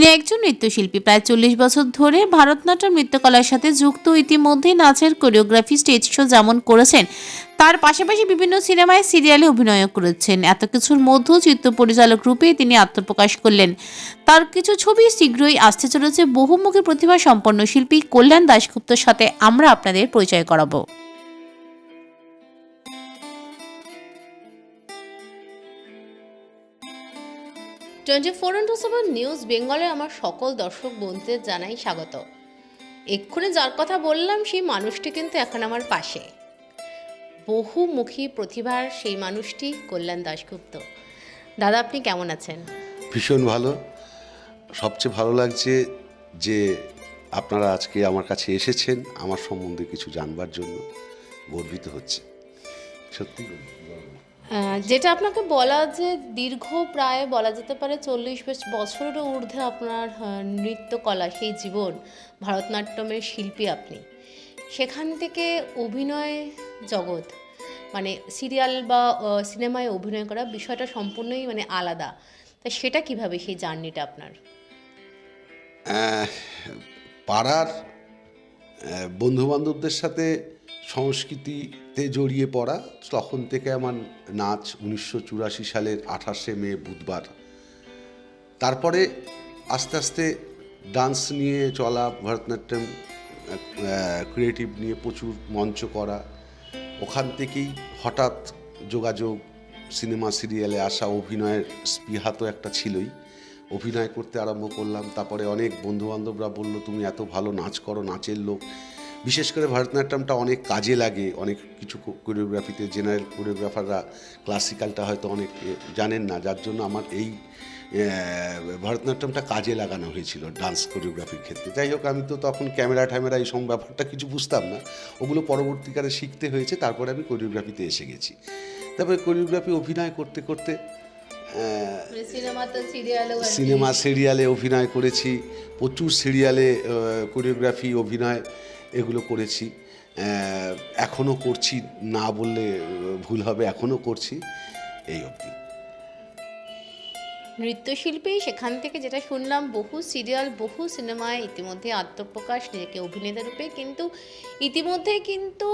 তিনি একজন নৃত্যশিল্পী। প্রায় চল্লিশ বছর ধরে ভারতনাট্যম নৃত্যকলার সাথে যুক্ত। ইতিমধ্যেই নাচের কোরিওগ্রাফি স্টেজ শো যেমন করেছেন, তার পাশাপাশি বিভিন্ন সিনেমায় সিরিয়ালে অভিনয় করেছেন। এত কিছুর মধ্যেও চিত্র পরিচালক রূপে তিনি আত্মপ্রকাশ করলেন। তার কিছু ছবি শীঘ্রই আসতে চলেছে। বহুমুখী প্রতিভা সম্পন্ন শিল্পী কল্যাণ দাশগুপ্তর সাথে আমরা আপনাদের পরিচয় করাবো। Twenty four into seven news বেঙ্গলে আমার সকল দর্শক বন্ধুদের জানাই স্বাগত। এক্ষুনি যার কথা বললাম, সেই মানুষটি কিন্তু এখন আমার পাশে। বহুমুখী প্রতিভার সেই মানুষটি কল্যাণ দাশগুপ্ত। দাদা, আপনি কেমন আছেন? ভীষণ ভালো। সবচেয়ে ভালো লাগছে যে আপনারা আজকে আমার কাছে এসেছেন, আমার সম্বন্ধে কিছু জানবার জন্য গর্বিত হচ্ছে। সত্যি যেটা আপনাকে বলা যে দীর্ঘ প্রায় বলা যেতে পারে চল্লিশ বছরেরও ঊর্ধ্বে আপনার নৃত্যকলা, সেই জীবন, ভারতনাট্যমের শিল্পী আপনি। সেখান থেকে অভিনয় জগৎ মানে সিরিয়াল বা সিনেমায় অভিনয় করা বিষয়টা সম্পূর্ণই মানে আলাদা। তা সেটা কীভাবে সেই জার্নিটা আপনার? পাড়ার বন্ধু বান্ধবদের সাথে সংস্কৃতিতে জড়িয়ে পড়া তখন থেকে আমার নাচ উনিশশো চুরাশি সালের আঠাশে মে বুধবার। তারপরে আস্তে আস্তে ডান্স নিয়ে চলা, ভরতনাট্যম ক্রিয়েটিভ নিয়ে প্রচুর মঞ্চ করা, ওখান থেকেই হঠাৎ যোগাযোগ সিনেমা সিরিয়ালে আসা, অভিনয়ের স্পৃহা তো একটা ছিলই। অভিনয় করতে আরম্ভ করলাম, তারপরে অনেক বন্ধুবান্ধবরা বলল, তুমি এত ভালো নাচ করো, নাচের লোক। বিশেষ করে ভারতনাট্যমটা অনেক কাজে লাগে অনেক কিছু কোরিওগ্রাফিতে জেনারেল কোরিওগ্রাফাররা ক্লাসিক্যালটা হয়তো অনেক জানেন না যার জন্য আমার এই ভারতনাট্যমটা কাজে লাগানো হয়েছিল ডান্স কোরিওগ্রাফির ক্ষেত্রে। যাই হোক আমি তো তখন ক্যামেরা ট্যামেরা এই সব ব্যাপারটা কিছু বুঝতাম না। ওগুলো পরবর্তীকালে শিখতে হয়েছে তারপরে আমি কোরিওগ্রাফিতে এসে গেছি। তারপরে কোরিওগ্রাফি অভিনয় করতে করতে সিনেমা সিনেমা সিরিয়ালে অভিনয় করেছি প্রচুর সিরিয়ালে কোরিওগ্রাফি অভিনয় এগুলো করেছি। এখনও করছি, না বললে ভুল হবে এখনও করছি, এই অবধি। নৃত্যশিল্পী, সেখান থেকে যেটা শুনলাম, বহু সিরিয়াল, বহু সিনেমায় ইতিমধ্যে আত্মপ্রকাশ, নিজেকে অভিনেতা রূপে, কিন্তু ইতিমধ্যে কিন্তু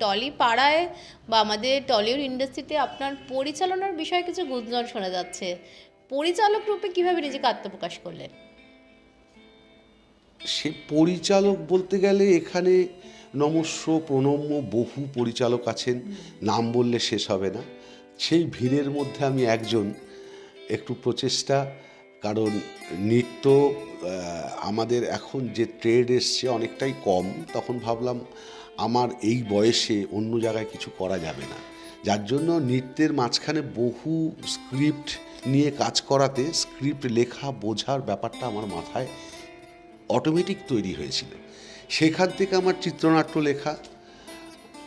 টলি পাড়ায় বা আমাদের টলিউড ইন্ডাস্ট্রিতে আপনার পরিচালনার বিষয়ে কিছু গুঞ্জন শোনা যাচ্ছে। পরিচালক রূপে কীভাবে নিজেকে আত্মপ্রকাশ করলেন? সে পরিচালক বলতে গেলে এখানে নমস্য, প্রণম্য বহু পরিচালক আছেন। নাম বললে শেষ হবে না। সেই ভিড়ের মধ্যে আমি একজন। একটু প্রচেষ্টা, কারণ নৃত্য আমাদের এখন যে ট্রেড এসছে অনেকটাই কম। তখন ভাবলাম, আমার এই বয়সে অন্য জায়গায় কিছু করা যাবে না। যার জন্য নৃত্যের মাঝখানে বহু স্ক্রিপ্ট নিয়ে কাজ করাতে স্ক্রিপ্ট লেখা, বোঝার ব্যাপারটা আমার মাথায় অটোমেটিক তৈরি হয়েছিল। সেখান থেকে আমার চিত্রনাট্য লেখা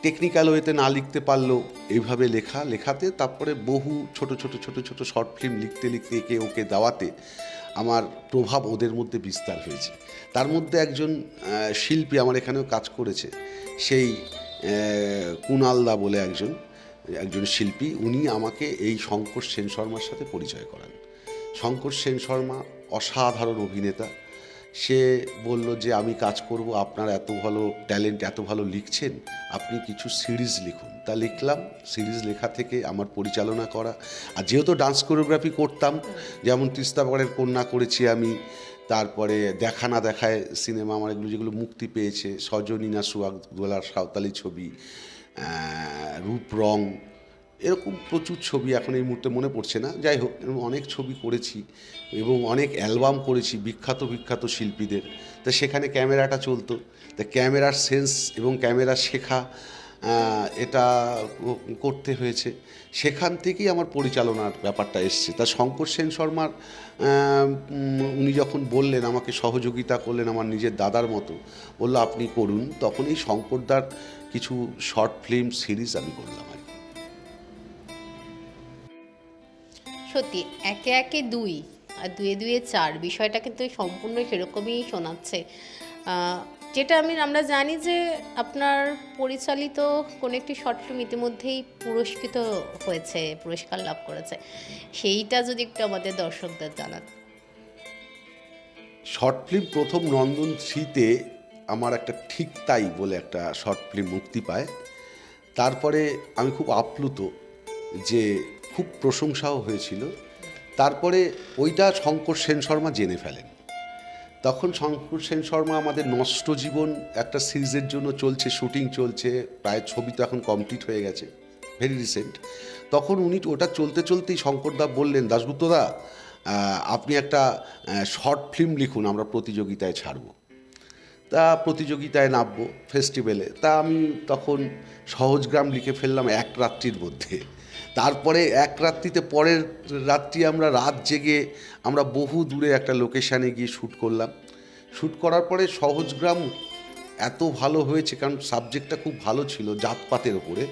টেকনিক্যাল ওয়েতে না লিখতে পারলেও এইভাবে লেখা, লেখাতে, তারপরে বহু ছোট ছোট ছোট ছোট শর্ট ফিল্ম লিখতে লিখতে, একে, ওকে দেওয়াতে আমার প্রভাব ওদের মধ্যে বিস্তার হয়েছে। তার মধ্যে একজন শিল্পী আমার এখানেও কাজ করেছে, সেই কুণালদা বলে একজন একজন শিল্পী, উনি আমাকে এই শঙ্কর সেন শর্মার সাথে পরিচয় করান। শঙ্কর সেন শর্মা অসাধারণ অভিনেতা সে বলল যে, আমি কাজ করব, আপনার এত ভালো ট্যালেন্ট এত ভালো লিখছেন, আপনি কিছু সিরিজ লিখুন। তা লিখলাম সিরিজ লেখা থেকে আমার পরিচালনা করা। আর যেহেতু ডান্স কোরিওগ্রাফি করতাম, যেমন তিস্তাপাড়ের কন্যা করেছি আমি, তারপরে দেখা না দেখায় সিনেমা আমার এগুলো যেগুলো মুক্তি পেয়েছে সজনীনা সুয়াগ দোলার সাঁওতালি ছবি রূপ রং এরকম প্রচুর ছবি এখন এই মুহূর্তে মনে পড়ছে না। যাই হোক অনেক ছবি করেছি এবং অনেক অ্যালবাম করেছি বিখ্যাত বিখ্যাত শিল্পীদের। তা সেখানে ক্যামেরাটা চলতো। তা ক্যামেরার সেন্স এবং ক্যামেরা শেখা এটা করতে হয়েছে। সেখান থেকেই আমার পরিচালনার ব্যাপারটা এসছে। তা শঙ্কর সেন শর্মার উনি যখন বললেন, আমাকে সহযোগিতা করলেন আমার নিজের দাদার মতো, বলল, আপনি করুন। তখন এই শঙ্করদার কিছু শর্ট ফিল্ম সিরিজ আমি করলাম। সত্যি, একে একে দুই আর দুয়ে দুয়ে চার, বিষয়টা কিন্তু সম্পূর্ণ সেরকমই শোনাচ্ছে। যেটা আমি, আমরা জানি যে আপনার পরিচালিত কোনো একটি শর্ট ফিল্ম ইতিমধ্যেই পুরস্কৃত হয়েছে, পুরস্কার লাভ করেছে। সেইটা যদি একটু আমাদের দর্শকদের জানান। শর্ট ফিল্ম প্রথম নন্দন থ্রিতে আমার একটা ঠিক তাই বলে একটা শর্ট ফিল্ম মুক্তি পায়। তারপরে আমি খুব আপ্লুত যে খুব প্রশংসাও হয়েছিল। তারপরে ওইটা শঙ্কর সেন শর্মা জেনে ফেলেন। তখন শঙ্কর সেন শর্মা আমাদের নষ্ট জীবন একটা সিরিজের জন্য চলছে শুটিং চলছে প্রায় ছবি তো এখন কমপ্লিট হয়ে গেছে ভেরি রিসেন্ট তখন উনি ওটা চলতে চলতেই শঙ্করদা বললেন দাশগুপ্তদা আহ, আপনি একটা শর্ট ফিল্ম লিখুন আমরা প্রতিযোগিতায় ছাড়বো। তা প্রতিযোগিতায় নামবো ফেস্টিভ্যালে তা আমি তখন সহজগ্রাম লিখে ফেললাম এক রাত্রির মধ্যে। তারপরে এক রাত্রিতে পরের রাত্রি আমরা রাত জেগে আমরা বহু দূরে একটা লোকেশানে গিয়ে শ্যুট করলাম। শ্যুট করার পরে সহজগ্রাম এত ভালো হয়েছে কারণ সাবজেক্টটা খুব ভালো ছিল জাতপাতের ওপরে।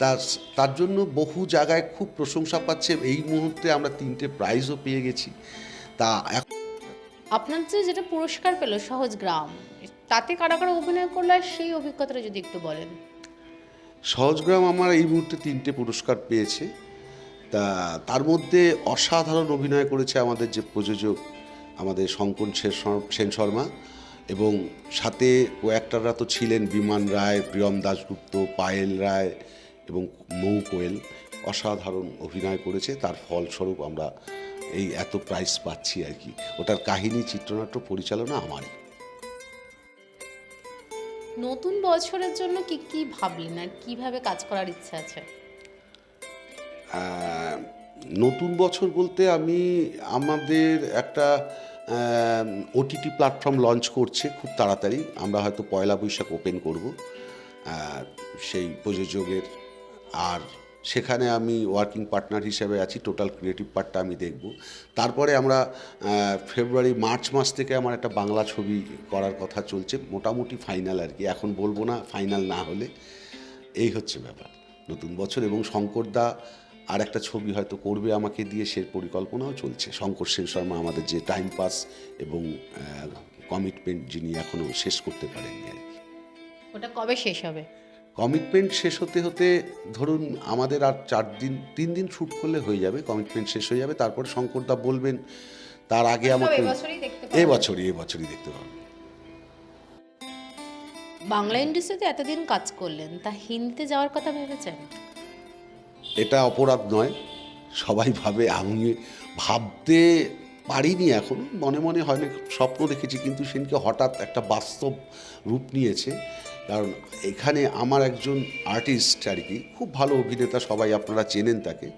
তার তার জন্য বহু জায়গায় খুব প্রশংসা পাচ্ছে। এই মুহূর্তে আমরা তিনটে প্রাইজও পেয়ে গেছি। তা আপনার যে যেটা পুরস্কার পেল সহজ গ্রাম, তাতে কারা কারা অভিনয় করল সেই অভিজ্ঞতাটা যদি একটু বলেন। সহজগ্রাম আমার এই মুহূর্তে তিনটে পুরস্কার পেয়েছে। তা, তার মধ্যে অসাধারণ অভিনয় করেছে আমাদের যে প্রযোজক আমাদের শঙ্কন সেন শর্মা এবং সাথে কয়েকটারা তো ছিলেন বিমান রায়, প্রিয়ম দাশগুপ্ত, পায়েল রায় এবং মৌ কোয়েল। অসাধারণ অভিনয় করেছে, তার ফলস্বরূপ আমরা এই এত প্রাইজ পাচ্ছি আর কি। ওটার কাহিনী, চিত্রনাট্য পরিচালনা আমারই। নতুন বছরের জন্য কি কি ভাবলেন? আর কীভাবে কাজ করার ইচ্ছা আছে? নতুন বছর বলতে আমি, আমাদের একটা ওটিটি প্ল্যাটফর্ম লঞ্চ করছে খুব তাড়াতাড়ি। আমরা হয়তো পয়লা বৈশাখ ওপেন করব। সেই প্রযোজকের আর সেখানে আমি ওয়ার্কিং পার্টনার হিসেবে আছি টোটাল ক্রিয়েটিভ পার্টটা আমি দেখব। তারপরে আমরা ফেব্রুয়ারি মার্চ মাস থেকে আমার একটা বাংলা ছবি করার কথা চলছে, মোটামুটি ফাইনাল আর কি। এখন বলব না ফাইনাল না হলে এই হচ্ছে ব্যাপার। নতুন বছর এবং শঙ্করদা আর একটা ছবি হয়তো করবে আমাকে দিয়ে, সে পরিকল্পনাও চলছে। শঙ্কর সেন শর্মা আমাদের যে টাইম পাস এবং কমিটমেন্ট যিনি এখনও শেষ করতে পারেননি আর কি। ওটা কবে শেষ হবে? কমিটমেন্ট শেষ হতে হতে ধরুন আমাদের আর চার দিন তিন দিন শ্যুট করলে হয়ে যাবে কমিটমেন্ট শেষ হয়ে যাবে তারপরে শঙ্করদা বলবেন তার আগে আমাকে এই বছরই এই বছরই দেখতে পাবেন। বাংলা ইন্ডাস্ট্রিতে এতদিন কাজ করলেন তা হিন্দিতে যাওয়ার কথা ভেবেছেন? এটা অপরাধ নয় সবাই ভাবে আমি ভাবতে পারিনি এখন। মনে মনে হয় না, স্বপ্ন দেখেছি, কিন্তু সেদিনকে হঠাৎ একটা বাস্তব রূপ নিয়েছে। কারণ এখানে আমার একজন আর্টিস্ট আর কি, খুব ভালো অভিনেতা, সবাই আপনারা চেনেন তাকে,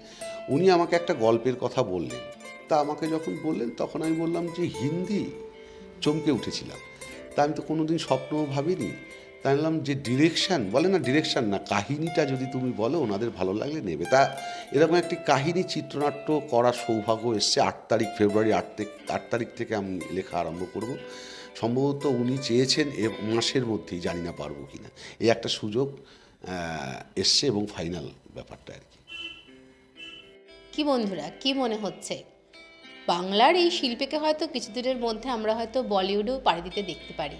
উনি আমাকে একটা গল্পের কথা বললেন। তা আমাকে যখন বললেন, তখন আমি বললাম যে, হিন্দি? চমকে উঠেছিলাম। তা আমি তো কোনোদিন স্বপ্নও ভাবিনি। তাই বললাম যে ডিরেকশান বলে না ডিরেকশান না, কাহিনীটা যদি তুমি বলো, ওনাদের ভালো লাগলে নেবে। তা এরকম একটি কাহিনী চিত্রনাট্য করার সৌভাগ্য এসছে। আট তারিখ ফেব্রুয়ারি, আট আট তারিখ থেকে আমি লেখা আরম্ভ করব। সম্ভবত উনি চেয়েছেন এ মাসের মধ্যেই, জানি না পারব কি না এই একটা সুযোগ এসছে এবং ফাইনাল ব্যাপারটা আর কি। কি বন্ধুরা, কি মনে হচ্ছে? বাংলার এই শিল্পীকে হয়তো কিছুদিনের মধ্যে আমরা হয়তো বলিউডেও পাড়ি দিতে দেখতে পারি।